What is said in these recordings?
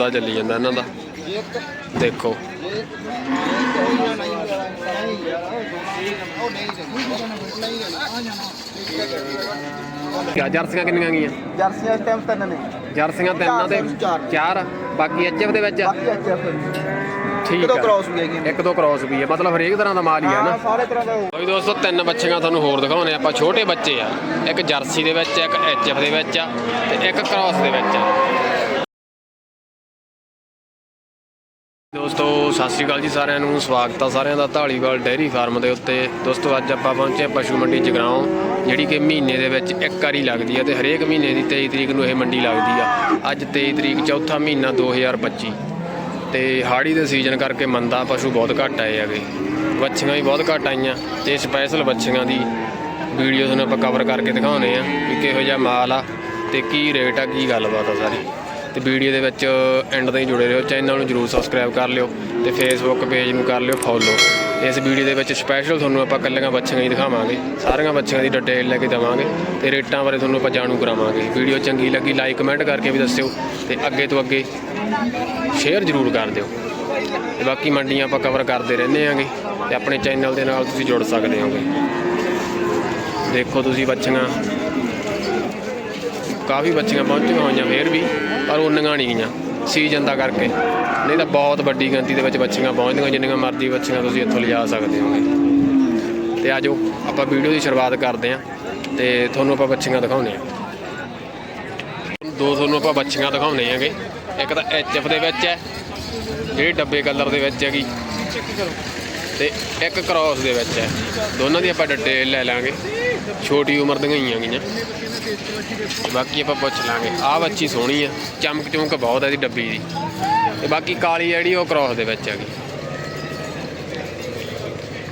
ਸੌਦਾ ਚੱਲੀ ਜਾਂਦਾ ਇਹਨਾਂ ਦਾ। ਦੇਖੋ। ਕਿਆ ਜਰਸੀਆਂ ਕਿੰਨੀਆਂ ਗਈਆਂ? ਜਰਸੀਆਂ ਇਸ ਟਾਈਮ ਤਿੰਨ ਨੇ। ਜਰਸੀਆਂ ਤਿੰਨਾਂ ਦੇ? ਚਾਰ। ਬਾਕੀ ਐਚਐਫ ਦੇ ਵਿੱਚ? ਬਾਕੀ ਅੱਛਾ ਠੀਕ ਆ। ਕ੍ਰਾਸ ਵੀ ਹੈਗੀ ਇੱਕ ਦੋ ਕ੍ਰਾਸ ਵੀ ਹੈ ਮਤਲਬ ਹਰੇਕ ਤਰ੍ਹਾਂ ਦਾ ਮਾਲ ਹੀ ਹੈ ਨਾ। ਸਾਰੇ ਤਰ੍ਹਾਂ ਦਾ ਬਈ ਦੋਸਤੋ ਤਿੰਨ ਬੱਚੀਆਂ ਤੁਹਾਨੂੰ ਹੋਰ ਦਿਖਾਉਣੇ ਆਪਾਂ ਛੋਟੇ ਬੱਚੇ ਆ। ਇੱਕ ਜਰਸੀ ਦੇ ਵਿੱਚ ਇੱਕ ਐਚਐਫ ਦੇ ਵਿੱਚ ਆ ਤੇ ਇੱਕ ਕ੍ਰਾਸ ਦੇ ਵਿੱਚ ਆ। ਦੋਸਤੋ, ਸਤਿ ਸ਼੍ਰੀ ਅਕਾਲ ਜੀ ਸਾਰਿਆਂ ਨੂੰ। ਸਵਾਗਤ ਆ ਸਾਰਿਆਂ ਦਾ ਢਾਲੀਵਾਲ ਡੇਅਰੀ ਫਾਰਮ ਦੇ ਉੱਤੇ। ਦੋਸਤੋ, ਅੱਜ ਆਪਾਂ ਪਹੁੰਚੇ ਪਸ਼ੂ ਮੰਡੀ ਜਗਰਾਉਂ, ਜਿਹੜੀ ਕਿ ਮਹੀਨੇ ਦੇ ਵਿੱਚ ਇੱਕ ਵਾਰੀ ਲੱਗਦੀ ਆ ਤੇ ਹਰੇਕ ਮਹੀਨੇ ਦੀ 23 ਤਰੀਕ ਨੂੰ ਇਹ ਮੰਡੀ ਲੱਗਦੀ ਆ। ਅੱਜ 23 ਤਰੀਕ, ਚੌਥਾ ਮਹੀਨਾ 2025 ਤੇ ਹਾੜੀ ਦੇ ਸੀਜ਼ਨ ਕਰਕੇ ਮੰਦਾ ਪਸ਼ੂ ਬਹੁਤ ਘੱਟ ਆਏ ਹੈਗੇ। ਵੱਛੀਆਂ ਵੀ ਬਹੁਤ ਘੱਟ ਆਈਆਂ ਤੇ ਸਪੈਸ਼ਲ ਵੱਛੀਆਂ ਦੀ ਵੀਡੀਓ ਤੁਹਾਨੂੰ ਆਪਾਂ ਕਵਰ ਕਰਕੇ ਦਿਖਾਉਨੇ ਆ ਕਿ ਕਿਹੋ ਜਿਹਾ ਮਾਲ ਆ ਤੇ ਕੀ ਰੇਟ ਆ, ਕੀ ਗੱਲਬਾਤ ਆ ਸਾਰੀ। ਤੇ ਵੀਡੀਓ ਦੇ ਵਿੱਚ ਐਂਡ ਤਾਈਂ ਜੁੜੇ ਰਹੋ। ਚੈਨਲ ਨੂੰ ਜਰੂਰ ਸਬਸਕ੍ਰਾਈਬ ਕਰ ਲਿਓ ਤੇ ਫੇਸਬੁੱਕ ਪੇਜ ਨੂੰ ਕਰ ਲਿਓ ਫੋਲੋ ਇਸ ਵੀਡੀਓ ਦੇ ਵਿੱਚ ਸਪੈਸ਼ਲ ਤੁਹਾਨੂੰ ਆਪਾਂ ਕੱਲੀਆਂ ਬੱਚੀਆਂ ਹੀ ਦਿਖਾਵਾਂਗੇ। ਸਾਰੀਆਂ ਬੱਚੀਆਂ ਦੀ ਡਿਟੇਲ ਲੈ ਕੇ ਦੇਵਾਂਗੇ ਤੇ ਰੇਟਾਂ ਬਾਰੇ ਤੁਹਾਨੂੰ ਆਪਾਂ ਜਾਣੂ ਕਰਾਵਾਂਗੇ। ਵੀਡੀਓ ਚੰਗੀ ਲੱਗੀ ਲਾਈਕ ਕਮੈਂਟ ਕਰਕੇ ਵੀ ਦੱਸਿਓ ਤੇ ਅੱਗੇ ਤੋਂ ਅੱਗੇ ਸ਼ੇਅਰ ਜ਼ਰੂਰ ਕਰ ਦਿਓ। ਤੇ ਬਾਕੀ ਮੰਡੀਆਂ ਆਪਾਂ ਕਵਰ ਕਰਦੇ ਰਹਿੰਦੇ ਆਂਗੇ ਤੇ ਆਪਣੇ ਚੈਨਲ ਦੇ ਨਾਲ ਤੁਸੀਂ ਜੁੜ ਸਕਦੇ ਹੋਗੇ। ਦੇਖੋ ਤੁਸੀਂ ਬੱਚੀਆਂ, ਕਾਫੀ ਬੱਚੀਆਂ ਪਹੁੰਚੀਆਂ ਹੋਈਆਂ, ਫੇਰ ਵੀ ਪਰ ਉਨੀਆਂ ਨਹੀਂ ਗਈਆਂ। ਸੀਜ਼ਨ ਦਾ ਕਰਕੇ। ਨਹੀਂ ਤਾਂ ਬਹੁਤ ਵੱਡੀ ਗਿਣਤੀ ਦੇ ਵਿੱਚ ਬੱਚੀਆਂ ਪਹੁੰਚਦੀਆਂ, ਜਿੰਨੀਆਂ ਮਰਜ਼ੀ ਬੱਚੀਆਂ ਤੁਸੀਂ ਇੱਥੋਂ ਲਿਜਾ ਸਕਦੇ ਹੋਗੇ ਤੇ ਆਜੋ, ਆਪਾਂ ਵੀਡੀਓ ਦੀ ਸ਼ੁਰੂਆਤ ਕਰਦੇ ਆਂ ਤੇ ਤੁਹਾਨੂੰ ਆਪਾਂ ਬੱਚੀਆਂ ਦਿਖਾਉਂਦੇ ਆਂ ਦੋ ਤੁਹਾਨੂੰ ਆਪਾਂ ਬੱਚੀਆਂ ਦਿਖਾਉਂਦੇ ਹੈਗੇ। ਇੱਕ ਤਾਂ ਐਚਐਫ ਦੇ ਵਿੱਚ ਹੈ, ਜਿਹੜੀ ਡੱਬੇ ਕਲਰ ਦੇ ਵਿੱਚ ਹੈਗੀ। ਤੇ ਇੱਕ ਕ੍ਰਾਸ ਦੇ ਵਿੱਚ ਹੈ। ਦੋਨਾਂ ਦੀ ਆਪਾਂ ਡਿਟੇਲ ਲੈ ਲਾਂਗੇ। ਛੋਟੀ ਉਮਰ ਦੀਆਂ ਹੀ ਹੈਗੀਆਂ ਬਾਕੀ ਆਪਾਂ ਪੁੱਛ ਲਾਂਗੇ। ਆਹ ਬੱਚੀ ਸੋਹਣੀ ਆ। ਚਮਕ ਚਮਕ ਬਹੁਤ ਹੈ ਇਹਦੀ ਡੱਬੀ ਦੀ। ਤੇ ਬਾਕੀ ਕਾਲੀ ਜਿਹੜੀ ਉਹ ਕ੍ਰਾਸ ਦੇ ਵਿੱਚ ਹੈਗੀ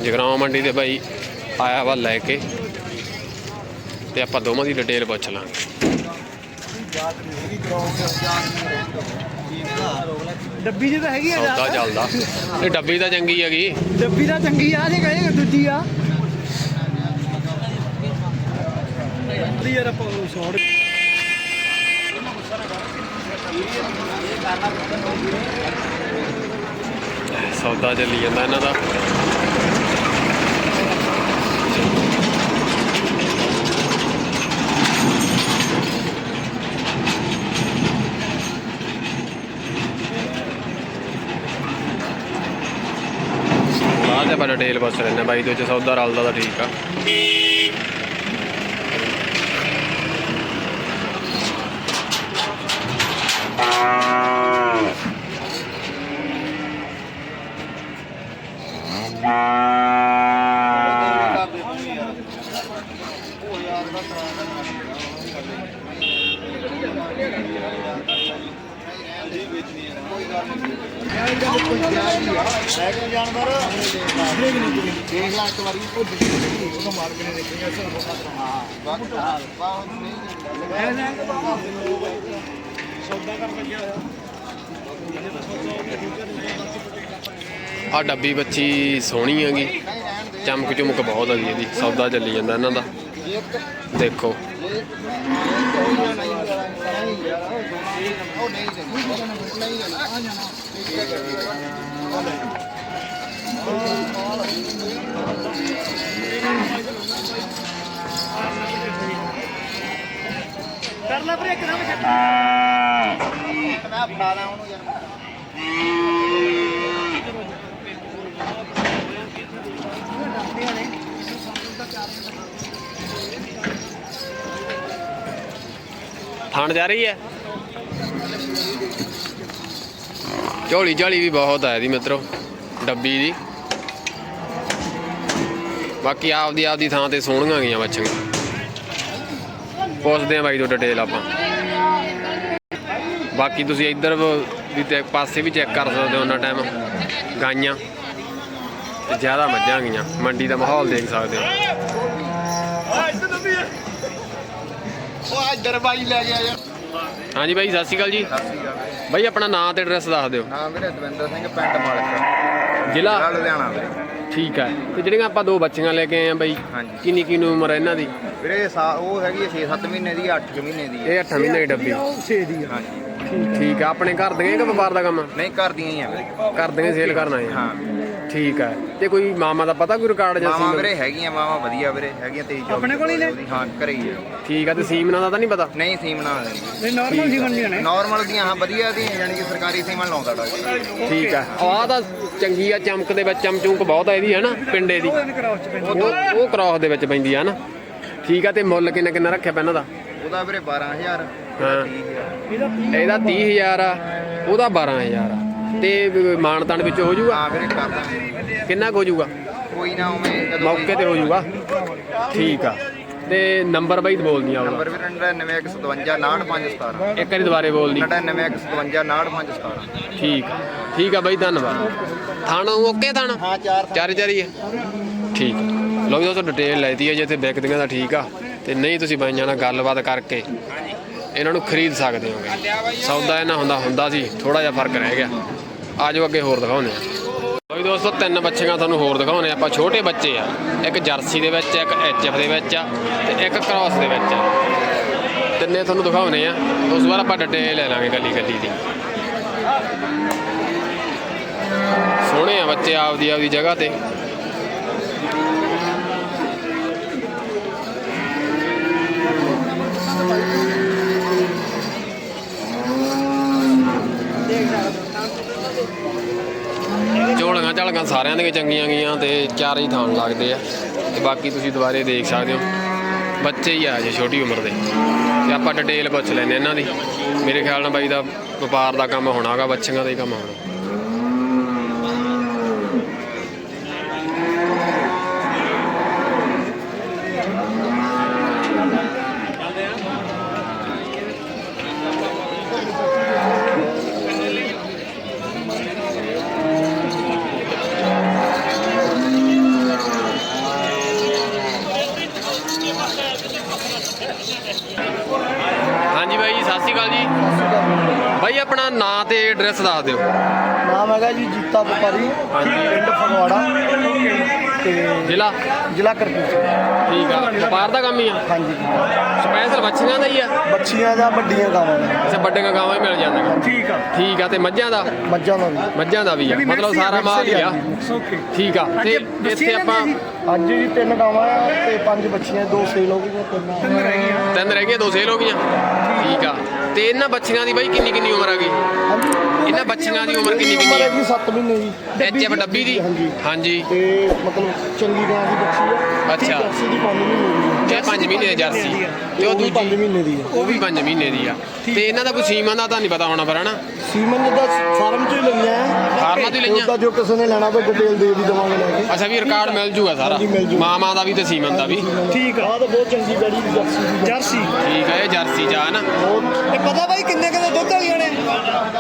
ਜਗਰਾਉਂ ਮੰਡੀ ਦੇ ਭਾਈ ਆਇਆ ਵਾ ਲੈ ਕੇ। ਤੇ ਆਪਾਂ ਦੋਵਾਂ ਦੀ ਡਿਟੇਲ ਪੁੱਛ ਲਾਂਗੇ। ਡੱਬੀ ਜੀ ਤਾਂ ਹੈਗੀ ਆ ਸੌਦਾ ਚੱਲਦਾ। ਇਹ ਡੱਬੀ ਤਾਂ ਚੰਗੀ ਹੈਗੀ। ਡੱਬੀ ਤਾਂ ਚੰਗੀ ਆ ਜੇ ਕਹੇਗਾ ਦੂਜੀ ਆ। ਦੀ ਯਾਰ ਆਪਾਂ ਸ਼ਾਰਟ ਸੌਦਾ ਚੱਲੀ ਜਾਂਦਾ ਇਹਨਾਂ ਦਾ। ਬਾਅਦ ਆਪਾਂ ਡਿਟੇਲ ਪੁੱਛ ਲੈਂਦੇ ਬਾਈ ਦੇ ਵਿੱਚ ਸੌਦਾ ਰਲਦਾ ਤਾਂ ਠੀਕ ਆ ਜਾਨਵਰ ਦੇਖ ਨਹੀਂ ਦੇਖ ਲਾ ਇੱਕ ਵਾਰੀ ਉਹ ਦਿੱਤੀ ਉਹ ਮਾਰ ਕੇ ਦੇਖੀ ਅਸਰ ਹੋ ਸਕਦਾ ਹਾਂ ਬਾਕੀ ਬਾਹਰ ਨਹੀਂ ਸੌਦਾ ਕਰਨ ਲੱਗਿਆ ਹੋਇਆ ਆ ਡੱਬੀ ਬੱਚੀ ਸੋਹਣੀ ਹੈਗੀ। ਚਮਕ ਚਮਕ ਬਹੁਤ ਹੈਗੀ ਇਹਦੀ। ਸੌਦਾ ਚੱਲੀ ਜਾਂਦਾ ਇਹਨਾਂ ਦਾ। ਦੇਖੋ। ਨਹੀਂ ਕਰ ਲੈ ਵੀਰੇ, ਇੱਕਦਮ ਛੱਡ। ਮੈਂ ਫੜਾ ਲਾਂ ਉਹਨੂੰ ਯਾਰ ਥਣ ਜਾ ਰਹੀ ਹੈ। ਝੋਲੀ ਝਾਲੀ ਵੀ ਬਹੁਤ ਆ ਇਹਦੀ ਮਿੱਤਰੋ, ਡੱਬੀ ਦੀ। ਬਾਕੀ ਆਪਦੀ ਆਪਦੀ ਥਾਂ ਤੇ ਸੋਹਣੀਆਂ ਗਈਆਂ ਬੱਚੀਆਂ ਪੁੱਛਦੇ ਆ ਬਾਈ ਤੋਂ ਡਿਟੇਲ ਆਪਾਂ। ਬਾਕੀ ਤੁਸੀਂ ਇੱਧਰ ਵੀ ਤੇ ਪਾਸੇ ਵੀ ਚੈੱਕ ਕਰ ਸਕਦੇ ਹੋ ਉਹਨਾਂ ਟਾਈਮ ਗਾਈਆਂ। ਤੇ ਜ਼ਿਆਦਾ ਮੱਝਾਂ ਗਈਆਂ। ਮੰਡੀ ਦਾ ਮਾਹੌਲ ਦੇਖ ਸਕਦੇ ਹੋ। ਉਹ ਇੱਧਰ ਬਾਈ ਲੈ ਗਿਆ ਯਾਰ ਹਾਂਜੀ ਬਾਈ, ਸਤਿ ਸ਼੍ਰੀ ਅਕਾਲ ਜੀ। ਬਾਈ, ਆਪਣਾ ਨਾਂ ਤੇ ਐਡਰੈਸ ਦੱਸ ਦਿਓ। ਨਾਮ ਵੀਰੇ ਦਵਿੰਦਰ ਸਿੰਘ, ਪਿੰਡ ਮਾਲਕ। ਜ਼ਿਲ੍ਹਾ? ਲੁਧਿਆਣਾ ਵੀਰੇ ਠੀਕ ਹੈ ਤੇ ਜਿਹੜੀਆਂ ਆਪਾਂ ਦੋ ਬੱਚੀਆਂ ਲੈ ਕੇ ਆਏ ਆ ਬਾਈ ਹਾਂਜੀ। ਕਿੰਨੀ ਕਿੰਨੀ ਉਮਰ ਹੈ ਇਹਨਾਂ ਦੀ? ਵੀਰੇ ਸਾ- ਉਹ ਹੈਗੀ 6-7 ਮਹੀਨੇ ਦੀ 8 ਮਹੀਨੇ ਦੀ ਹੈ ਇਹ 8 ਮਹੀਨੇ ਦੀ ਡੱਬੀ। ਉਹ 6 ਦੀ ਆ। ਹਾਂਜੀ। ਠੀਕ ਆ ਆਪਣੇ ਘਰ ਦੀਆਂ ਕਿ ਵਪਾਰ ਦਾ ਕੰਮ? ਆ? ਨਹੀਂ ਕਰਦੀਆਂ ਹੀ ਆ ਵੀਰੇ। ਘਰ ਦੀਆਂ ਸੇਲ ਕਰਨਾ ਹੈ ਹਾਂ। ਠੀਕ ਆ ਤੇ ਕੋਈ ਮਾਮਾ ਦਾ ਪਤਾ ਕੋਈ ਰਿਕਾਰਡ ਜਾਂ ਮਾਵਾ ਸੀਮਨ? ਵੀਰੇ ਹੈਗੀਆਂ ਮਾਵਾ ਵਧੀਆ ਵੀਰੇ ਹੈਗੀਆਂ ਤੇਜ ਚੌਵੀ ਆਪਣੇ ਕੋਲ ਹੀ ਨੇ? ਹਾਂ ਘਰੇ ਹੀ ਆ। ਠੀਕ ਆ ਤੇ ਸੀਮਨਾਂ ਦਾ ਤਾਂ ਨਹੀਂ ਪਤਾ? ਨਹੀਂ ਸੀਮਨਾ ਨਹੀਂ। ਨਾਰਮਲ ਜੀਵਨ ਦੀਆਂ ਨੇ। ਨਾਰਮਲ ਦੀਆਂ ਹਾਂ ਵਧੀਆ ਦੀਆਂ ਯਾਨੀ ਕਿ ਸਰਕਾਰੀ ਸੀਮਨ ਲਾਉਂਦਾ ਡਾਕਟਰ ਠੀਕ ਆ ਆਹ ਤਾਂ ਚੰਗੀ ਆ ਚਮਕ ਦੇ ਵਿੱਚ ਚਮਚੂਕ ਬਹੁਤ ਆ ਇਹਦੀ ਹੈ ਨਾ ਪਿੰਡੇ ਦੀ। ਉਹਦੇ ਕਰਾਉ ਚ ਪੈਂਦੀ ਉਹ ਉਹ ਕ੍ਰਾਸ ਦੇ ਵਿੱਚ ਪੈਂਦੀ ਆ ਨਾ। ਠੀਕ ਆ ਤੇ ਮੁੱਲ ਕਿੰਨਾ ਕਿੰਨਾ ਰੱਖਿਆ ਪੈਣਾ ਦਾ? ਉਹਦਾ ਵੀਰੇ 12000 ਹਾਂ। 30000 ਇਹਦਾ ਇਹਦਾ 30000 ਆ ਉਹਦਾ 12000 ਆ। ਤੇ ਮਾਨਤਾਨ ਵਿੱਚ ਹੋ ਜਾਊਗਾ ਵੀਰੇ ਕਿੰਨਾ ਕੁ ਹੋ ਜਾਊਗਾ ਕੋਈ ਨਾ ਉਵੇਂ ਜਦੋਂ ਮੌਕੇ ਤੇ ਹੋ ਜਾਊਗਾ ਠੀਕ ਆ। ਤੇ ਨੰਬਰ ਬਾਈ ਬੋਲਦੀਆਂ ਉਹਦਾ। ਨੰਬਰ ਵੀਰੇ 9957 98517 ਇੱਕ ਵਾਰੀ ਦੁਬਾਰੇ ਬੋਲਦੀ। 9957 98517 ਠੀਕ ਆ। ਠੀਕ ਆ ਬਾਈ ਧੰਨਵਾਦ। ਥਾਣਾ ਓਕੇ ਥਾਣਾ? ਹਾਂ ਚਾਰ ਚਾਰੇ ਚਾਰੀ ਹੈ ਠੀਕ ਆ। ਲਓ ਜੀ ਦੋਸਤੋ ਡਿਟੇਲ ਲੈਤੀ ਹੈ ਜੇ ਇੱਥੇ ਵਿਕਦੀਆਂ ਤਾਂ ਠੀਕ ਆ। ਤੇ ਨਹੀਂ ਤੁਸੀਂ ਬਾਈਆਂ ਨਾਲ ਗੱਲਬਾਤ ਕਰਕੇ ਇਹਨਾਂ ਨੂੰ ਖਰੀਦ ਸਕਦੇ ਹੋਗੇ। ਸੌਦਾ ਇਹਨਾਂ ਹੁੰਦਾ ਹੁੰਦਾ ਸੀ ਥੋੜਾ ਜਿਹਾ ਫ਼ਰਕ ਰਹਿ ਗਿਆ। ਆਜੋ ਅੱਗੇ ਹੋਰ ਦਿਖਾਉਂਦੇ ਆ ਲਓ ਜੀ ਦੋਸਤੋ, ਤਿੰਨ ਬੱਚੀਆਂ ਤੁਹਾਨੂੰ ਹੋਰ ਦਿਖਾਉਂਦੇ ਆ ਆਪਾਂ ਛੋਟੇ ਬੱਚੇ ਆ। ਇੱਕ ਜਰਸੀ ਦੇ ਵਿੱਚ ਇੱਕ ਐਚਐਫ ਦੇ ਵਿੱਚ ਆ ਤੇ ਇੱਕ ਕ੍ਰਾਸ ਦੇ ਵਿੱਚ ਆ। ਤਿੰਨੇ ਤੁਹਾਨੂੰ ਦਿਖਾਉਂਦੇ ਆ ਉਸ ਵਾਰ ਆਪਾਂ ਡਿਟੇਲ ਲੈ ਲਾਂਗੇ ਗੱਲੀ ਗੱਲੀ ਦੀ। ਸੋਹਣੇ ਆ ਬੱਚੇ ਆਪਦੀ ਆਪਦੀ ਜਗ੍ਹਾ ਤੇ। ਸਾਰਿਆਂ ਦੀਆਂ ਚੰਗੀਆਂ ਗਈਆਂ ਤੇ ਚਾਰ ਹੀ ਥਾਣ ਲੱਗਦੇ ਆ। ਤੇ ਬਾਕੀ ਤੁਸੀਂ ਦੁਬਾਰੇ ਦੇਖ ਸਕਦੇ ਹੋ। ਬੱਚੇ ਹੀ ਆ ਜੇ ਛੋਟੀ ਉਮਰ ਦੇ। ਤੇ ਆਪਾਂ ਡਿਟੇਲ ਪੁੱਛ ਲੈਨੇ ਇਹਨਾਂ ਦੀ। ਮੇਰੇ ਖਿਆਲ ਨਾਲ ਬਾਈ ਦਾ ਵਪਾਰ ਦਾ ਕੰਮ ਹੋਣਾਗਾ, ਬੱਚਿਆਂ ਦਾ ਹੀ ਕੰਮ ਹੋਣਾ ਹਾਂਜੀ ਬਾਈ ਜੀ ਸਤਿ ਸ਼੍ਰੀ ਅਕਾਲ ਜੀ ਬਾਈ ਆਪਣਾ ਨਾਂ ਤੇ ਐਡਰੈਸ ਦੱਸ ਦਿਓ। ਨਾਮ ਹੈਗਾ ਜੀ ਜੀਤਾ ਵਪਾਰੀ ਪਿੰਡ ਫਗਵਾੜਾ ਤੇ ਜ਼ਿਲ੍ਹਾ? ਜ਼ਿਲ੍ਹਾ ਕਰਪੂਰ ਠੀਕ ਆ। ਵਪਾਰ ਦਾ ਕੰਮ ਹੀ ਆ। ਹਾਂਜੀ। ਸਪੈਸ਼ਲ ਬੱਚਿਆਂ ਦਾ ਹੀ ਆ। ਬੱਚੀਆਂ ਜਾਂ ਵੱਡੀਆਂ ਗਾਵਾਂ ਨੇ ਅੱਛਾ ਵੱਡੀਆਂ ਗਾਵਾਂ ਹੀ ਮਿਲ ਜਾਂਦੀਆਂ। ਠੀਕ ਆ। ਠੀਕ ਆ ਤੇ ਮੱਝਾਂ ਦਾ? ਮੱਝਾਂ ਦਾ ਵੀ। ਮੱਝਾਂ ਦਾ ਵੀ ਆ। ਮਤਲਬ ਸਾਰਾ ਮਾਲ ਹੀ ਆ। ਓਕੇ। ਠੀਕ ਆ ਤੇ ਇੱਥੇ ਆਪਾਂ ਅੱਜ ਜੀ ਤਿੰਨ ਗਾਵਾਂ ਆ ਤੇ ਪੰਜ ਬੱਚੀਆਂ ਦੋ ਸੇਲ ਹੋ ਗਈਆਂ ਤਿੰਨ ਰਹਿ ਗਈਆਂ। ਤਿੰਨ ਰਹਿ ਗਈਆਂ ਦੋ ਸੇਲ ਹੋ ਗਈਆਂ। ਠੀਕ ਆ। ਤੇ ਇਹਨਾਂ ਬੱਚੀਆਂ ਦੀ ਬਾਈ ਕਿੰਨੀ ਕਿੰਨੀ ਉਮਰ ਆ ਗਈ? ਹਾਂਜੀ। ਇਹਨਾਂ ਬੱਚੀਆਂ ਦੀ ਉਮਰ ਕਿੰਨੀ ਕਿੰਨੀ ਹੈ? ਜੀ 7 ਮਹੀਨੇ ਦੀ ਐਚਐਫ ਡੱਬੀ ਦੀ? ਹਾਂਜੀ। ਹਾਂਜੀ। ਤੇ ਮਤਲਬ ਚੰਗੀ ਗਾਂ ਦੀ ਬੱਚੀ ਆ। ਅੱਛਾ। ਜਰਸੀ ਦੀ 5 ਮਹੀਨੇ ਦੀ ਹੈ ਇਹ 5 ਮਹੀਨੇ ਦੀ ਜਰਸੀ। ਤੇ ਉਹ ਵੀ ਪੰਜ ਦੂਜੀ ਮਹੀਨੇ ਦੀ ਹੈ ਉਹ ਵੀ 5 ਮਹੀਨੇ ਦੀ ਆ। ਤੇ ਇਹਨਾਂ ਦਾ ਕੋਈ ਸੀਮਾ ਦਾ ਤਾਂ ਨਹੀਂ ਪਤਾ ਹੋਣਾ ਪਰ ਹਨਾ? ਸੀਮਨ ਜਿੱਦਾਂ ਫਾਰਮ ਚੋਂ ਹੀ ਲਈਆਂ। ਆ ਫਾਰਮਾਂ ਤੋਂ ਹੀ ਲਈਆਂ? ਉਹਦਾ ਜੋ ਕਿਸੇ ਨੇ ਲੈਣਾ ਤਾਂ ਡਿਟੇਲ ਦੇ ਵੀ ਦਵਾਂਗੇ ਲੈ ਕੇ। ਅੱਛਾ ਵੀ ਰਿਕਾਰਡ ਮਿਲ ਜੂਗਾ ਸਾਰਾ। ਹਾਂਜੀ, ਮਿਲ ਜੂਗਾ। ਮਾਮਾ ਦਾ ਵੀ ਤੇ ਸੀਮਨ ਦਾ ਵੀ। ਠੀਕ ਆ। ਆਹ ਤਾਂ ਬਹੁਤ ਚੰਗੀ ਬੈੜੀ ਦੀ ਜਰਸੀ ਦੀ ਜਰਸੀ? ਠੀਕ ਆ ਇਹ ਜਰਸੀ ਜਾ ਨਾ ਬਹੁਤ ਇਹ ਪਤਾ ਬਾਈ ਕਿੰਨੇ ਕਿੰਨੇ ਦੁੱਧ ਵਾਲੀਆਂ ਨੇ?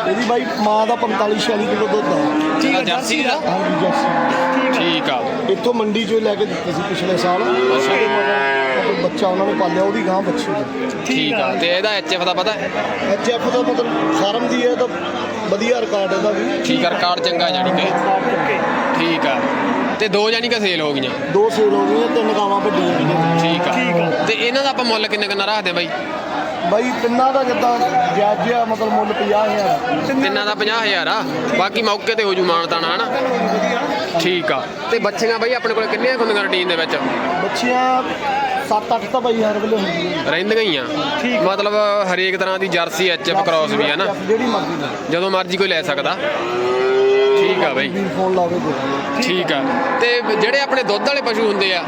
ਇਹਦੀ ਬਾਈ ਮਾਂ ਦਾ 45 46 ਕਿਲੋ ਦੁੱਧ ਆ। ਠੀਕ ਆ ਜਰਸੀ ਦਾ? ਹਾਂਜੀ ਜਰਸੀ ਠੀਕ ਆ। ਇੱਥੋਂ ਮੰਡੀ ਚੋਂ ਲੈ ਕੇ ਦਿੱਤੀ ਸੀ ਪਿਛਲੇ ਸਾਲ। ਉਹਦੇ ਮਗਰ ਬੱਚਾ ਉਹਨਾਂ ਨੇ ਪਾਲਿਆ ਉਹਦੀ ਗਾਂ ਬੱਚੀ ਹੈ ਠੀਕ ਆ। ਤੇ ਇਹਦਾ ਐਚਐਫ ਦਾ ਪਤਾ ਹੈ? ਐਚ ਐਫ ਦਾ ਮਤਲਬ ਫਾਰਮ ਦੀ ਹੈ ਤਾਂ ਵਧੀਆ ਰਿਕਾਰਡ ਇਹਦਾ ਵੀ। ਠੀਕ ਆ ਰਿਕਾਰਡ ਚੰਗਾ ਜਾਣੀ ਕਿ। ਠੀਕ ਆ। ਤੇ ਦੋ ਜਾਨੀ ਕਿ ਸੇਲ ਹੋ ਗਈਆਂ? ਦੋ ਸੇਲ ਹੋ ਗਈਆਂ ਤਿੰਨ ਗਾਵਾਂ ਵੱਡੀਆਂ ਠੀਕ ਆ। ਠੀਕ ਆ। ਤੇ ਇਹਨਾਂ ਦਾ ਆਪਾਂ ਮੁੱਲ ਕਿੰਨੇ ਕਿੰਨਾ ਰੱਖਦੇ ਆ ਬਾਈ? ਬਾਈ ਤਿੰਨਾਂ ਦਾ ਜਿੱਦਾਂ ਜਾਇਜ਼ ਜਿਹਾ ਮਤਲਬ ਮੁੱਲ 50000 ਤਿੰਨਾਂ ਦਾ 50000 ਆ? ਬਾਕੀ ਮੌਕੇ ਤੇ ਹੋ ਜੂ ਮਾਨਤਾਣਾ ਹਨਾ? ਠੀਕ ਆ। ਤੇ ਬੱਚੀਆਂ ਬਾਈ ਆਪਣੇ ਕੋਲ ਕਿੰਨੀਆਂ ਹੁੰਦੀਆਂ ਰੂਟੀਨ ਦੇ ਵਿੱਚ? ਬੱਚੀਆਂ 7-8 ਤਾਂ ਬਾਈ ਹਰ ਵੇਲੇ ਹੁੰਦੀਆਂ। ਰਹਿੰਦੀਆਂ ਹੀ ਆ। ਮਤਲਬ ਹਰੇਕ ਤਰ੍ਹਾਂ ਦੀ ਜਰਸੀ ਐਚਐਫ ਕ੍ਰਾਸ ਵੀ ਆ ਨਾ ਜਿਹੜੀ ਮਰਜ਼ੀ ਜਦੋਂ ਮਰਜ਼ੀ ਕੋਈ ਲੈ ਸਕਦਾ। ਠੀਕ ਆ ਬਾਈ। ਫੋਨ ਲਾਵੇ ਦੇ। ਠੀਕ ਆ। ਤੇ ਜਿਹੜੇ ਆਪਣੇ ਦੁੱਧ ਵਾਲੇ ਪਸ਼ੂ ਹੁੰਦੇ ਆ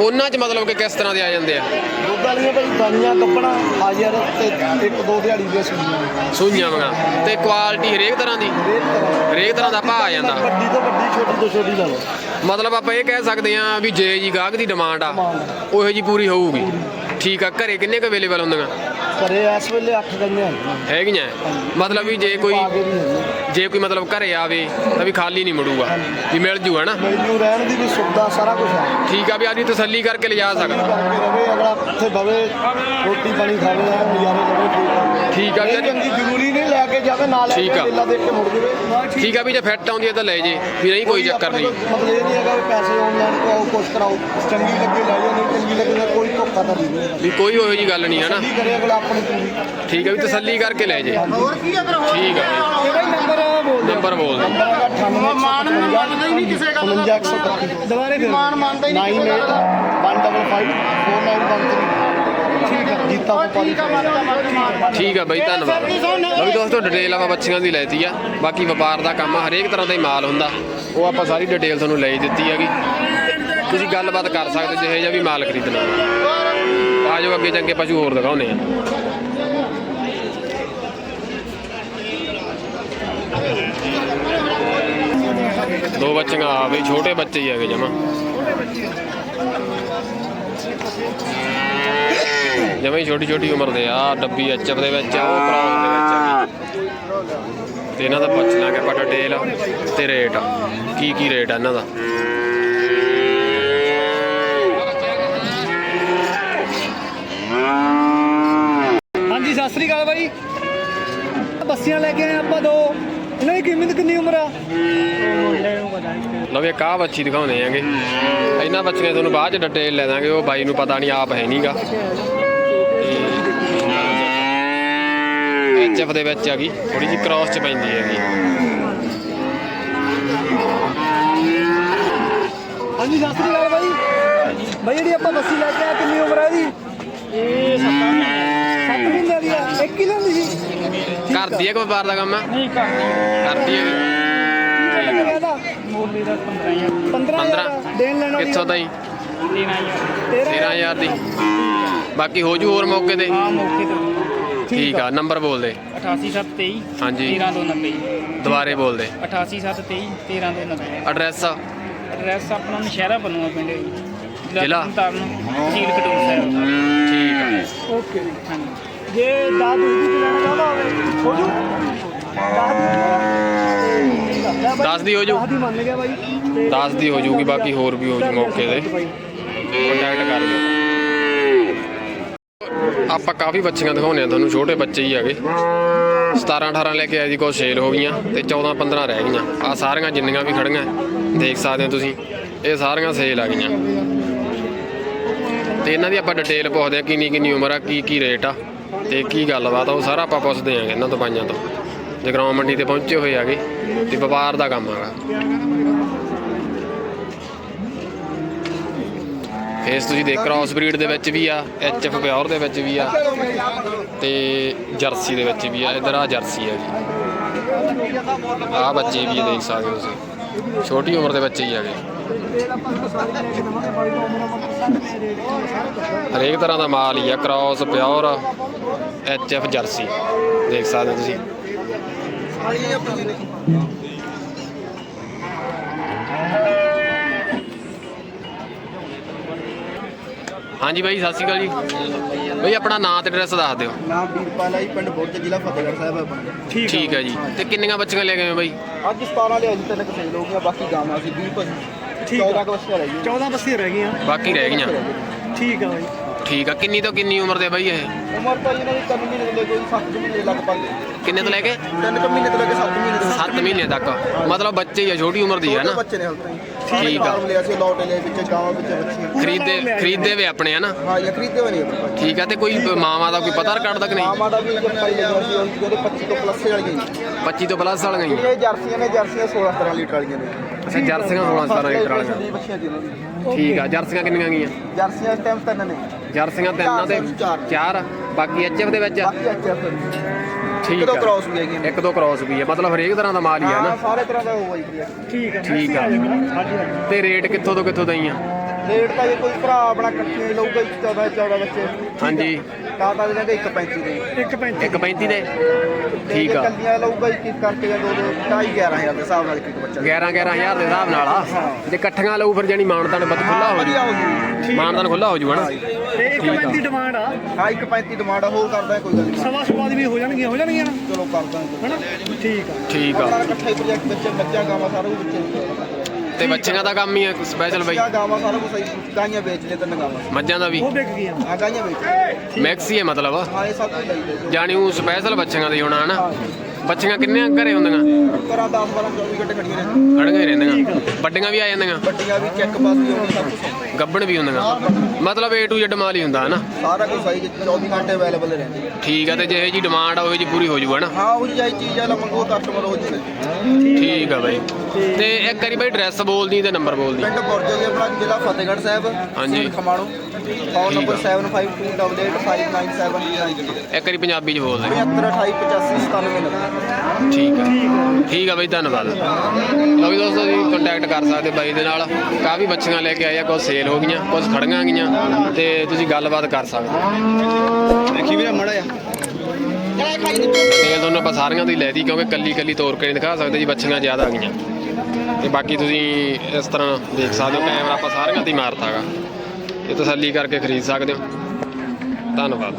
ਉਹਨਾਂ 'ਚ ਮਤਲਬ ਕਿ ਕਿਸ ਤਰ੍ਹਾਂ ਦੇ ਆ ਜਾਂਦੇ ਆ? ਦੁੱਧ ਵਾਲੀਆਂ ਭਾਈ ਗਾਈਆਂ ਕੱਪੜਾ ਹਾਜ਼ਰ ਤੇ ਇੱਕ ਦੋ ਦਿਹਾੜੀ ਦੇ ਸੁਣੀਆਂ ਸੂਈਆਂ ਵਾਂਗਾ। ਤੇ ਕੁਆਲਿਟੀ ਹਰੇਕ ਤਰ੍ਹਾਂ ਦੀ? ਹਰੇਕ ਤਰ੍ਹਾਂ ਹਰੇਕ ਤਰ੍ਹਾਂ ਦਾ ਭਾਅ ਆ ਜਾਂਦਾ। ਵੱਡੀ ਤੋਂ ਵੱਡੀ ਛੋਟੀ ਤੋਂ ਛੋਟੀ ਲੈ ਲਓ। ਮਤਲਬ ਆਪਾਂ ਇਹ ਕਹਿ ਸਕਦੇ ਆ ਵੀ ਜੇ ਜੀ ਗਾਹਕ ਦੀ ਡਿਮਾਂਡ ਆ ਉਹੋ ਜੀ ਪੂਰੀ ਹੋਊਗੀ। ਠੀਕ ਆ ਘਰੇ ਕਿੰਨੇ ਕੁ ਅਵੇਲੇਬਲ ਹੁੰਦੀਆਂ? ਘਰੇ ਇਸ ਵੇਲੇ 8 ਗਾਈਆਂ ਹੈਗੀਆਂ ਹੈਗੀਆਂ? ਮਤਲਬ ਵੀ ਜੇ ਕੋਈ ਆਗੇ ਵੀ ਹੈਗੀਆਂ। ਜੇ ਕੋਈ ਮਤਲਬ ਘਰੇ ਆਵੇ ਤਾਂ ਵੀ ਖਾਲੀ ਨਹੀਂ ਮੁੜੂਗਾ। ਵੀ ਮਿਲ ਜੂਗਾ ਨਾ? ਮੈਨੂੰ ਰਹਿਣ ਦੀ ਵੀ ਸੁਵਿਧਾ ਸਾਰਾ ਕੁਝ ਹੈ ਠੀਕ ਆ ਵੀ ਆਦੀ ਤਸੱਲੀ ਕਰਕੇ ਲਿਜਾ ਸਕਦਾ। ਕਰਕੇ ਰਵੇ ਅਗਲਾ ਉੱਥੇ ਬਵੇ ਰੋਟੀ ਪਾਣੀ ਖਾਵੇ ਐਨ ਨਜ਼ਾਰੇ ਲਵੇ ਠੀਕ ਹੈ ਠੀਕ ਆ ਇਹ ਵੀਰ। ਚੰਗੀ ਜ਼ਰੂਰੀ ਨਹੀਂ ਲੈ ਕੇ ਜਾਵੇ ਨਾਲ ਲੈ ਠੀਕ ਕੇ ਆ। ਮੇਲਾ ਦੇਖ ਕੇ ਮੁੜ ਜਵੇ। ਠੀਕ ਆ ਵੀ ਜੇ ਫਿੱਟ ਆਉਂਦੀ ਹੈ ਤਾਂ ਲੈ ਜੇ ਵੀ ਨਹੀਂ ਕੋਈ ਚੱਕਰ ਨਹੀਂ। ਮਤਲਬ ਇਹ ਨਹੀਂ ਹੈਗਾ ਵੀ ਪੈਸੇ ਆਨਲਾਈਨ ਕਰਾਓ ਕੁਛ ਕਰਾਓ ਚੰਗੀ ਲੱਗੇ ਲੈ ਜਾਓ ਨਹੀਂ ਚੰਗੀ ਲੱਗੇ ਤਾਂ ਕੋਈ ਧੋਖਾ ਤਾਂ ਨਹੀਂ ਦੇਣਾ ਵੀ ਕੋਈ ਉਹੋ ਜੀ ਗੱਲ ਨਹੀਂ ਹੈ ਨਾ। ਕੀ ਕਰੇ ਅਗਲਾ ਆਪਣੀ ਪੂਰੀ ਠੀਕ ਆ ਵੀ ਤਸੱਲੀ ਕਰਕੇ ਲੈ ਜੇ। ਹੋਰ ਕੀ ਆ ਫਿਰ ਹੋਰ? ਠੀਕ ਆ। ਨੰਬਰ ਬੋਲ ਨੰਬਰ ਬੋਲ ਦੇ ਨੰਬਰ ਹੈਗਾ 98 ਮਾਨ ਮੰਨਦਾ ਹੀ ਨਹੀਂ ਕਿਸੇ ਗੱਲ ਦਾ। 5131 ਦੁਬਾਰੇ ਫਿਰ। ਮਾਨ ਮੰਨਦਾ ਹੀ ਨਹੀਂ ਕਿਸੇ ਗੱਲ ਦਾ। 9815549113 ਠੀਕ ਹੈ ਜੀਤਾ ਠੀਕ ਆ ਠੀਕ ਬਈ ਧੰਨਵਾਦ। ਲਓ ਵੀ ਦੋਸਤੋ ਡਿਟੇਲ ਆਪਾਂ ਬੱਚੀਆਂ ਦੀ ਲੈਤੀ ਆ। ਬਾਕੀ ਵਪਾਰ ਦਾ ਕੰਮ ਆ ਹਰੇਕ ਤਰ੍ਹਾਂ ਦਾ ਹੀ ਮਾਲ ਹੁੰਦਾ। ਉਹ ਆਪਾਂ ਸਾਰੀ ਡਿਟੇਲ ਤੁਹਾਨੂੰ ਲੈ ਹੀ ਦਿੱਤੀ ਹੈਗੀ। ਤੁਸੀਂ ਗੱਲਬਾਤ ਕਰ ਸਕਦੇ ਜਿਹੇ ਜਿਹਾ ਵੀ ਮਾਲ ਖਰੀਦਣਾ। ਆ ਜਾਓ ਅੱਗੇ ਚੰਗੇ ਪਸ਼ੂ ਹੋਰ ਦਿਖਾਉਨੇ ਆ। ਦੋ ਬੱਚੀਆਂ ਆ ਵੀ ਛੋਟੇ ਬੱਚੇ ਹੀ ਹੈਗੇ ਜਮਾ। ਹੀ ਛੋਟੀ ਛੋਟੀ ਉਮਰ ਦੇ ਆ ਡੱਬੀ ਐਚਐਫ ਦੇ ਵਿੱਚ ਆ ਉਹ ਕ੍ਰਾਸ ਦੇ ਵਿੱਚ ਆ ਤੇ ਇਹਨਾਂ ਦਾ ਪੁੱਛ ਲਾਂਗੇ ਆਪਾਂ ਡਿਟੇਲ ਤੇ ਰੇਟ ਕੀ ਕੀ ਰੇਟ ਆ ਇਹਨਾਂ ਦਾ? ਹਾਂਜੀ ਸਤਿ ਸ੍ਰੀ ਅਕਾਲ ਬਾਈ। ਬੱਸੀਆਂ ਲੈ ਕੇ ਆਏ ਆਪਾਂ ਦੋ। ਇਹਨਾਂ ਦੀ ਕੀਮਤ ਕਿੰਨੀ ਉਮਰ ਆ? ਲਓ ਵੀ ਇੱਕ ਆਹ ਬੱਚੀ ਦਿਖਾਉਂਦੇ ਆਂਗੇ ਇਹਨਾਂ ਬੱਚੀਆਂ ਤੁਹਾਨੂੰ ਬਾਅਦ ਚ ਡਿਟੇਲ ਲੈ ਦਾਂਗੇ ਉਹ ਬਾਈ ਨੂੰ ਪਤਾ ਨਹੀਂ ਆਪ ਹੈ ਨਹੀਂਗਾ ਐਚਐਫ ਦੇ ਵਿੱਚ ਆ ਗਈ ਥੋੜੀ ਜਿਹੀ ਕ੍ਰਾਸ ਚ ਪੈਂਦੀ ਹੈਗੀ। ਹਾਂਜੀ ਸਤਿ ਸ੍ਰੀ ਅਕਾਲ ਬਾਈ। ਬਾਈ ਜਿਹੜੀ ਆਪਾਂ ਬੱਸੀ ਲੈ ਕੇ ਆਏ ਕਿੰਨੀ ਉਮਰ ਆ ਇਹਦੀ? ਇਹ 7 ਮਹੀਨਿਆਂ ਦੀ ਆ ਇੱਕ ਹੀ ਲੈਂਦੀ ਸੀ? ਕਰਦੀ ਹੈ ਕੋਈ ਵਪਾਰ ਦਾ ਕੰਮ? ਨਹੀਂ ਕਰਦੀ ਕਰਦੀ ਹੈ ਇਹਦਾ? ਮੋਰਲੇ ਦਾ 15000 15000 ਦੇਣ ਲੈਣ ਵਾਲੀ ਕਿੱਥੋਂ ਤਾਈ? ਦੇਣਾ 13000 ਦੀ। ਬਾਕੀ ਹੋ ਜੂ ਹੋਰ ਮੌਕੇ ਤੇ? ਹਾਂ ਮੌਕੇ ਤੇ। ਠੀਕ ਆ। ਨੰਬਰ ਬੋਲ ਦੇ 88723 ਹਾਂਜੀ। 13290 ਦੁਬਾਰੇ ਬੋਲ ਦੇ 88723 13290 ਐਡਰੈਸ ਐਡਰੈਸ ਆਪਣਾ ਨਸ਼ਹਿਰਾ ਬਣੂਗਾ ਪਿੰਡ ਜ਼ਿਲ੍ਹਾ? ਤਰਨ ਤਹਿਸੀਲ ਖਡੂਰ ਸਾਹਿਬ। ਠੀਕ ਆ। ਓਕੇ ਹਾਂਜੀ। ਜੇ ਦਾ ਦੂਜੀ ਤੇ ਲੈਣਾ ਚਾਹੁੰਦਾ ਹੋਵੇ ਹੋ ਜੂ? ਦਸ ਦੀ ਹੋ ਜੂ? 10 ਦੀ ਮੰਨ ਗਿਆ ਬਾਈ। ਤੇ 10 ਦੀ ਹੋ ਜੂਗੀ ਬਾਕੀ ਹੋਰ ਵੀ ਹੋ ਜੂ ਮੌਕੇ ਤੇ ਕੰਟੈਕਟ ਕਰ ਲਿਓ। ਆਪਾਂ ਕਾਫੀ ਬੱਚੀਆਂ ਦਿਖਾਉਂਦੇ ਆ ਤੁਹਾਨੂੰ, ਛੋਟੇ ਬੱਚੇ ਹੀ ਹੈਗੇ। 17 18 ਲੈ ਕੇ ਆਏ ਜੀ, ਕੁਛ ਸੇਲ ਹੋ ਗਈਆਂ ਤੇ 14 15 ਰਹਿ ਗਈਆਂ। ਆ ਸਾਰੀਆਂ ਜਿੰਨੀਆਂ ਵੀ ਖੜੀਆਂ, ਦੇਖ ਸਕਦੇ ਹੋ ਤੁਸੀਂ, ਇਹ ਸਾਰੀਆਂ ਸੇਲ ਆ ਗਈਆਂ। ਤੇ ਇਹਨਾਂ ਦੀ ਆਪਾਂ ਡਿਟੇਲ ਪੁੱਛਦੇ ਆ ਕਿੰਨੀ ਕਿੰਨੀ ਉਮਰ ਆ ਕੀ ਕੀ ਰੇਟ ਆ, ਤੇ ਕੀ ਗੱਲਬਾਤ ਆ, ਉਹ ਸਾਰਾ ਆਪਾਂ ਪੁੱਛਦੇ ਆਂਗੇ ਇਹਨਾਂ ਤੋਂ ਬਾਈਆਂ ਤੋਂ। ਜਗਰਾਉਂ ਮੰਡੀ ਤੇ ਪਹੁੰਚੇ ਹੋਏ ਆਗੇ ਤੇ ਵਪਾਰ ਦਾ ਕੰਮ ਹੈਗਾ। ਫੇਸ ਤੁਸੀਂ ਦੇਖ ਕ੍ਰਾਸ ਬਰੀਡ ਦੇ ਵਿੱਚ ਵੀ ਆ ਐਚਐਫ ਪਿਓਰ ਦੇ ਵਿੱਚ ਵੀ ਆ ਤੇ ਜਰਸੀ ਦੇ ਵਿੱਚ ਵੀ ਆ, ਇਧਰ ਆ ਜਰਸੀ ਹੈਗੀ ਆ ਬੱਚੇ ਵੀ ਦੇਖ ਸਕਦੇ ਹੋ ਤੁਸੀਂ। ਛੋਟੀ ਉਮਰ ਦੇ ਬੱਚੇ ਹੀ ਹੈਗੇ ਹਰੇਕ ਤਰ੍ਹਾਂ ਦਾ ਮਾਲ ਹੀ ਆ ਕ੍ਰਾਸ ਪਿਓਰ ਐਚਐਫ ਜਰਸੀ। ਦੇਖ ਸਕਦੇ ਹੋ ਤੁਸੀਂ। ਹਾਂਜੀ ਬਾਈ ਸਤਿ ਸ਼੍ਰੀ ਅਕਾਲ ਜੀ। ਬਾਈ ਆਪਣਾ ਨਾਂ ਤੇ ਐਡਰੈਸ ਦੱਸ ਦਿਓ। ਨਾਮ ਵੀਰਪਾਲ ਹੈ ਜੀ, ਪਿੰਡ ਬੁਰਜ ਜ਼ਿਲ੍ਹਾ ਫਤਿਹਗੜ੍ਹ ਸਾਹਿਬ ਹੈ ਆਪਣਾ। ਠੀਕ ਹੈ ਜੀ। ਤੇ ਕਿੰਨੀਆਂ ਬੱਚੀਆਂ ਲੈ ਗਏ ਹੋ ਬਾਈ? ਅੱਜ 17 ਲਿਆ ਜੀ ਤਿੰਨ ਕੁ ਸੇਲ ਹੋ ਗਈਆਂ ਬਾਕੀ ਗਾਵਾਂ ਸੀ 20 ਭਾਜੀ 14 ਕੁ ਬੱਚੇ ਰਹਿ ਗਏ 14 ਬੱਸੀਆਂ ਰਹਿ ਗਈਆਂ। ਬਾਕੀ ਰਹਿ ਗਈਆਂ। ਠੀਕ ਆ ਬਾਈ। ਠੀਕ ਆ ਕਿੰਨੀ ਤੋਂ ਕਿੰਨੀ ਉਮਰ ਦੇ ਬਾਈ ਇਹ? ਉਮਰ ਤਾਂ ਜੀ ਇਹਨਾਂ ਦੀ 3 ਮਹੀਨੇ ਤੋਂ ਲੈ ਕੇ 7 ਮਹੀਨੇ ਲਗਭਗ। ਕਿੰਨੇ ਤੋਂ ਲੈ ਕੇ? 3 ਕੁ ਮਹੀਨੇ ਤੋਂ ਲੈ ਕੇ 7 ਮਹੀਨੇ ਤੱਕ। 7 ਮਹੀਨੇ ਤੱਕ। ਮਤਲਬ ਬੱਚੇ ਹੀ ਆ ਛੋਟੀ ਉਮਰ ਦੀ ਹੈ ਨਾ। ਬੱਚੇ ਨੇ ਹਾਲ ਤਾਂ ਠੀਕ ਆ। ਲਿਆ ਸੀ ਲੋਟ ਲਿਆ ਵਿੱਚ ਗਾਵਾਂ ਵਿੱਚ ਬੱਚੇ ਖਰੀਦੇ ਖਰੀਦੇ ਵੇ ਆਪਣੇ ਹਨਾ ਹਾਂ ਇਹ ਖਰੀਦੇ ਹੋਏ ਨੇ ਠੀਕ ਆ ਤੇ ਕੋਈ ਮਾਵਾਂ ਦਾ ਕੋਈ ਪਤਾ ਰਿਕਾਰਡ ਤੱਕ ਨਹੀਂ? ਮਾਮਾ ਦਾ ਵੀ ਇੱਕ ਪਾਈ ਲੱਗਿਆ ਸੀ ਉਹਦੀ ਉਹਦੇ 25 ਤੋਂ ਪਲੱਸ ਵਾਲੀਆਂ ਜੀ 25 ਤੋਂ ਪਲੱਸ ਵਾਲੀਆਂ ਹੀ ਇਹ ਜਰਸੀਆਂ ਨੇ ਜਰਸੀਆਂ 16 17 ਲੀਟਰ ਵਾਲੀਆਂ ਨੇ। ਅੱਛਾ ਜਰਸੀਆਂ 16 17 ਲੀਟਰ ਵਾਲੀਆਂ। ਵੀਹ ਬੱਚੀਆਂ ਜੀ ਉਹਨਾਂ ਦੀ। ਠੀਕ ਆ ਜਰਸੀਆਂ ਕਿੰਨੀਆਂ ਗਈਆਂ ਜਰਸੀਆਂ ਇਸ ਟਾਈਮ ਤਿੰਨ ਨੇ। ਜਰਸੀਆਂ ਤਿੰਨਾਂ ਦੇ? ਚਾਰ। ਚਾਰ। ਬਾਕੀ ਐਚਐਫ ਦੇ ਵਿੱਚ? ਬਾਕੀ ਅੱਛਾ ਫਿਰ ਕਿਲੋ ਆ। ਕ੍ਰਾਸ ਵੀ ਹੈਗੀਆਂ ਇੱਕ ਦੋ ਕ੍ਰਾਸ ਵੀ ਹੈ ਮਤਲਬ ਹਰੇਕ ਤਰ੍ਹਾਂ ਦਾ ਮਾਲ ਹੀ ਆ ਹਾਂ ਨਾ। ਸਾਰੇ ਤਰ੍ਹਾਂ ਦਾ ਹੋਊਗਾ ਜੀ ਠੀਕ ਆ। ਠੀਕ ਆ ਤੇ ਰੇਟ ਕਿੱਥੋਂ ਤੋਂ ਕਿੱਥੋਂ ਦਈਆਂ ਰੇਟ ਤਾਂ ਜੇ ਕੋਈ ਭਰਾ ਆਪਣਾ ਇਕੱਠੇ ਲਊਗਾ ਜੀ 14 14 ਬੱਚੇ। ਹਾਂਜੀ। ਤਾਂ ਤਾਂ ਇਹਦੇ 135 ਦੇ। ਇੱਕ ਪੈਂਤੀ। ਇੱਕ 35 ਦੇ? ਠੀਕ ਆ। ਕੱਲੀਆਂ ਲਊਗਾ ਜੀ ਕੀ ਕਰਕੇ ਜਾਂ ਦੋ ਦੋ 2.5 11000 ਦੇ ਹਿਸਾਬ ਨਾਲ ਇੱਕ ਇੱਕ ਬੱਚਾ। 11 11000 ਦੇ ਹਿਸਾਬ ਨਾਲ ਆ। ਜੇ ਇਕੱਠੀਆਂ ਲਊ ਫਿਰ ਜਾਨੀ ਮਾਨਤਾਨ ਵੱਧ ਖੁੱਲਾ ਹੋ ਵਧੀਆ ਜੂ। ਮਾਨਤਾਨ ਖੁੱਲਾ ਹੋ ਜੂ ਹਨਾ? ਤੇ ਇੱਕ ਪੈਂਤੀ ਡਿਮਾਂਡ ਆ। ਹਾਂ 135 ਡਿਮਾਂਡ ਆ, ਹੋਰ ਕਰਦਾ ਕੋਈ ਗੱਲ ਨਹੀਂ। ਸਵਾ ਸਵਾ ਦੀ ਵੀ ਹੋ ਜਾਣਗੀਆਂ ਹੋ ਜਾਣਗੀਆਂ। ਚਲੋ ਕਰਦਾ ਹਨਾ? ਠੀਕ ਆ। ਠੀਕ ਸਾਰਾ ਆ ਇਕੱਠਾ ਹੀ ਪ੍ਰੋਜੈਕਟ ਬੱਚੇ ਬੱਚਾ ਗਾਵਾਂ ਸਾਰਾ ਬੱਚੇ। ਤੇ ਬੱਚਿਆਂ ਦਾ ਕੰਮ ਹੀ ਹੈ ਸਪੈਸ਼ਲ ਬਾਈ? ਆ ਗਾਵਾਂ ਸਾਰਾ ਕੁਝ ਸਹੀ ਗਾਈਆਂ ਵੇਚ ਲੈ ਤਿੰਨ ਗਾਵਾਂ। ਮੱਝਾਂ ਦਾ ਵੀ? ਉਹ ਵਿਕ ਗਈਆਂ। ਆ ਗਾਈਆਂ ਵੇਚ ਮੈਕਸ ਹੀ ਹੈ ਮਤਲਬ? ਹਾਂ ਇਹ ਸਭ ਕੁਝ ਜਾਣੀ ਉਹ ਸਪੈਸ਼ਲ ਬੱਚਿਆਂ ਦੀ ਹੋਣਾ ਹਨਾ? ਬੱਚੀਆਂ ਕਿੰਨੀਆਂ ਘਰੇ ਹੁੰਦੀਆਂ? ਕਰਾਂ 10 12 24 ਘੰਟੇ ਖੜੀਆਂ ਨੇ ਖੜੀਆਂ ਹੀ ਰਹਿੰਦੀਆਂ। ਵੱਡੀਆਂ ਵੀ ਆ ਜਾਂਦੀਆਂ। ਵੱਡੀਆਂ ਵੀ ਚੈੱਕ ਪਾਸ ਵੀ ਹੋਣੀ ਸਭ ਕੁਝ ਗੱਬਣ ਵੀ ਹੁੰਦੀਆਂ। ਮਤਲਬ A to Z ਮਾਲ ਹੀ ਹੁੰਦਾ ਹਨਾ? ਸਾਰਾ ਕੁਝ ਸਹੀ 24 ਘੰਟੇ ਅਵੇਲੇਬਲ ਰਹਿੰਦੇ ਠੀਕ ਆ ਤੇ ਜਿਹੇ ਜੀ ਡਿਮਾਂਡ ਆ ਉਹ ਜੀ ਪੂਰੀ ਹੋ ਜੂਗਾ ਨਾ ਹਾਂ ਉਹ ਜਿਹੀ ਚੀਜ਼ ਆ ਮੰਗੋ ਕਸਟਮਰ ਉਹ ਜੀ ਠੀਕ ਆ ਬਾਈ। ਤੇ ਇੱਕ ਵਾਰੀ ਬਾਈ ਐਡਰੈਸ ਬੋਲਦੀ ਤੇ ਨੰਬਰ ਬੋਲਦੀ। ਪਿੰਡ ਬੁਰਜੋਗੀ ਆਪਣਾ ਜ਼ਿਲ੍ਹਾ ਫਤਿਹਗੜ੍ਹ ਸਾਹਿਬ ਹਾਂਜੀ। ਤਹਿਸੀਲ ਖਮਾਣੋ। ਫੋਨ ਨੰਬਰ 7528855979 ਇੱਕ ਵਾਰੀ ਪੰਜਾਬੀ ਚ ਬੋਲਦੇ। 7528859799 ਠੀਕ ਆ। ਠੀਕ ਆ ਬਾਈ ਧੰਨਵਾਦ। ਲਓ ਵੀ ਦੋਸਤੋ ਜੀ ਕੰਟੈਕਟ ਕਰ ਸਕਦੇ ਬਾਈ ਦੇ ਨਾਲ। ਕਾਫੀ ਬੱਚੀਆਂ ਲੈ ਕੇ ਆਏ ਆ ਕੁਝ ਸੇਲ ਹੋ ਗਈਆਂ ਕੁਝ ਖੜੀਆਂ ਗਈਆਂ ਤੇ ਤੁਸੀਂ ਗੱਲਬਾਤ ਕਰ ਸਕਦੇ ਦੇਖੀ ਵੀਰੇ ਮੜਾ ਆ ਸੇਲ ਤੁਹਾਨੂੰ ਆਪਾਂ ਸਾਰੀਆਂ ਦੀ ਲੈ ਦੀ ਕਿਉਂਕਿ ਕੱਲੀ ਕੱਲੀ ਤੋਰ ਕੇ ਨਹੀਂ ਦਿਖਾ ਸਕਦੇ ਜੀ ਬੱਚੀਆਂ ਜ਼ਿਆਦਾ ਆ ਗਈਆਂ। ਤੇ ਬਾਕੀ ਤੁਸੀਂ ਇਸ ਤਰ੍ਹਾਂ ਦੇਖ ਸਕਦੇ ਹੋ ਕੈਮਰਾ ਆਪਾਂ ਸਾਰੀਆਂ ਦੀ ਮਾਰਤਾਗਾ ਇਹ ਤਸੱਲੀ ਕਰਕੇ ਖਰੀਦ ਸਕਦੇ ਹੋ। ਧੰਨਵਾਦ।